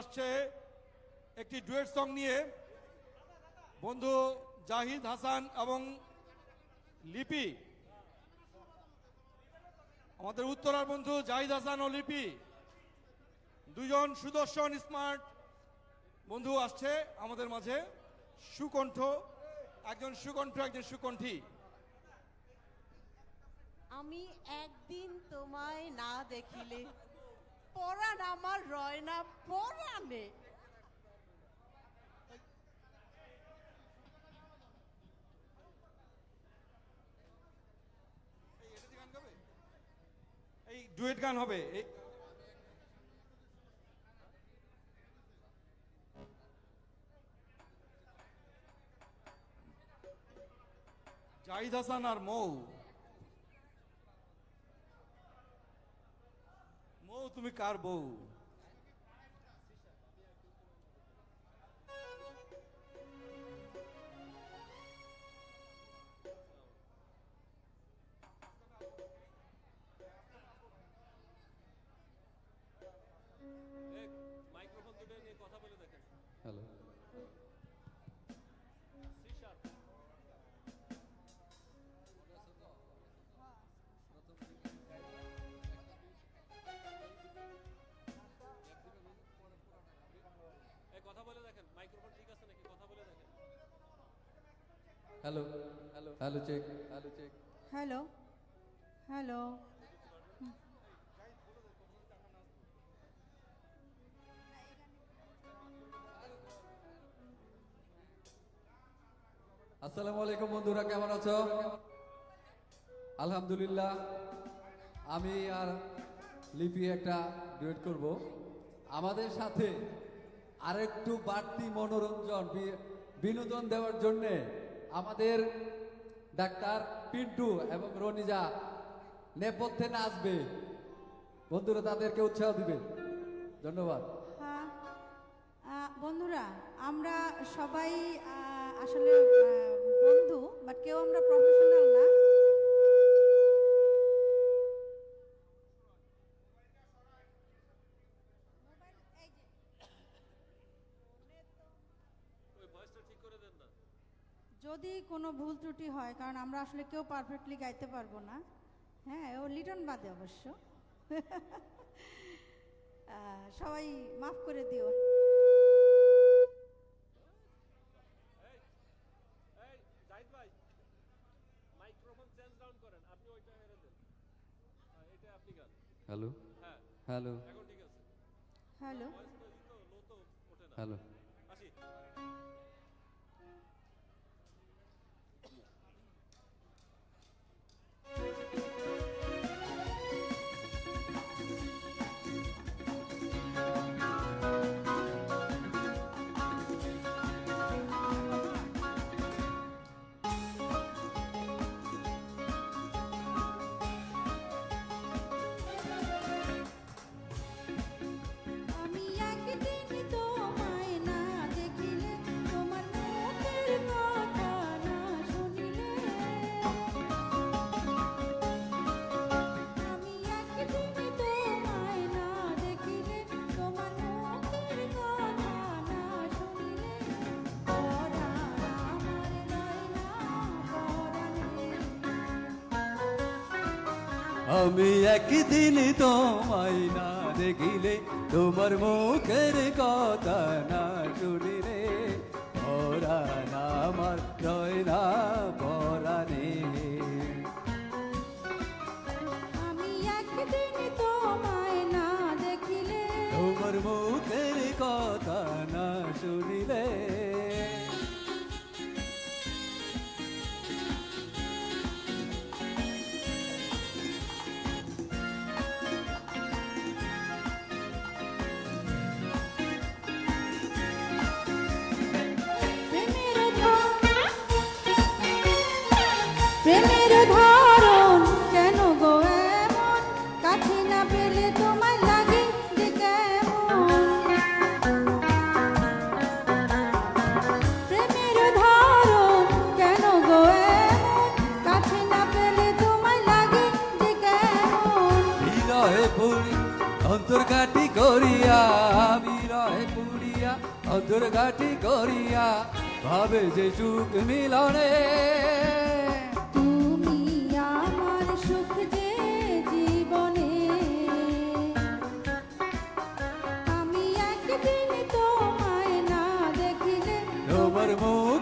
আসছে একটি duet song নিয়ে। বন্ধু জাহিদ হাসান এবং লিপি। আমাদের উত্তরার বন্ধু জাহিদ হাসান ও লিপি। দুজন সুদর্শন স্মার্ট বন্ধু আসছে আমাদের মাঝে। সুকণ্ঠ, একজন সুকণ্ঠ, একজন সুকণ্ঠী। আমি একদিন তোমায় না দেখিলে পরাণ আমার রয় না পরাণে। এই ডুয়েট গান হবে জাহিদ হাসান আর মৌ মৌ তুমি কার বউ? মাইক্রোফোন দুটো নিয়ে কথা বলে দেখেন। Hello. Hello hello hello check hello check hello hello আসসালামু আলাইকুম বন্ধুরা কেমন আছো? আলহামদুলিল্লাহ। আমি আর লিপি একটা ডুয়েট করব। আমাদের সাথে আরেকটু বাড়তি মনোরঞ্জন বিনোদন দেওয়ার জন্যে আমাদের ডাক্তার পিন্টু এবং রনিজা নেপথ্যে নাচবে। বন্ধুরা তাদেরকে উৎসাহ দিবে। ধন্যবাদ। হ্যাঁ বন্ধুরা, আমরা সবাই আসলে বন্ধু বাট কেউ আমরা প্রফেশনাল না। যদি কোনো ভুল ত্রুটি হয় কারণ আমরা আসলে কেউ পারফেক্টলি গাইতে পারব না হ্যাঁ ও লিটন বাদে অবশ্য। সবাই মাফ করে দিও। এই এই জাহিদ ভাই আমি একদিন তোমায় না দেখিলে, তোমার মুখের কথা না শুনিলে। ওরা না আমার রয় না প্রেমের ধরন কেন গো এমন? কাছে না পেলে তোমায় লাগে যে কেমন? প্রেমের ধরন কেন গো এমন? কাছে না পেলে তোমায় লাগে যে কেমন? বিরহে পুরি অন্তর্ঘাটি করিয়া, বিরহে পুরিয়া অন্তর্ঘাটি করিয়া, ভাবে যে যুগ মিলনে। আমার মন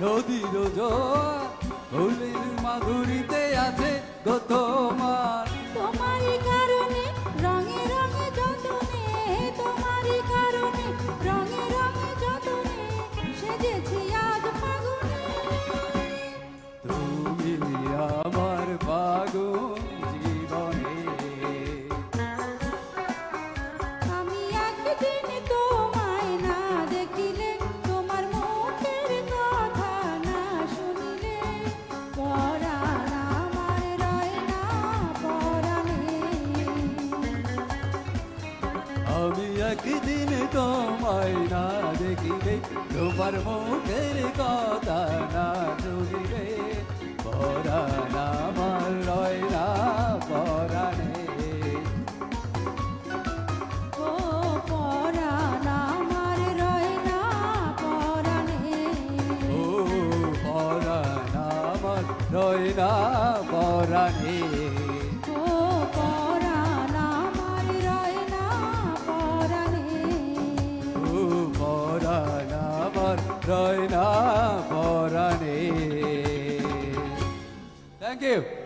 নদীর জোয়ার হোলির মাধুরীতে আছে গো তোমার একদিন তোমায় না দেখিবে তোমার মুখের কথা না শুনিবে পরাণ আমার রয় না পরাণে। রয় না পরাণে। Thank you.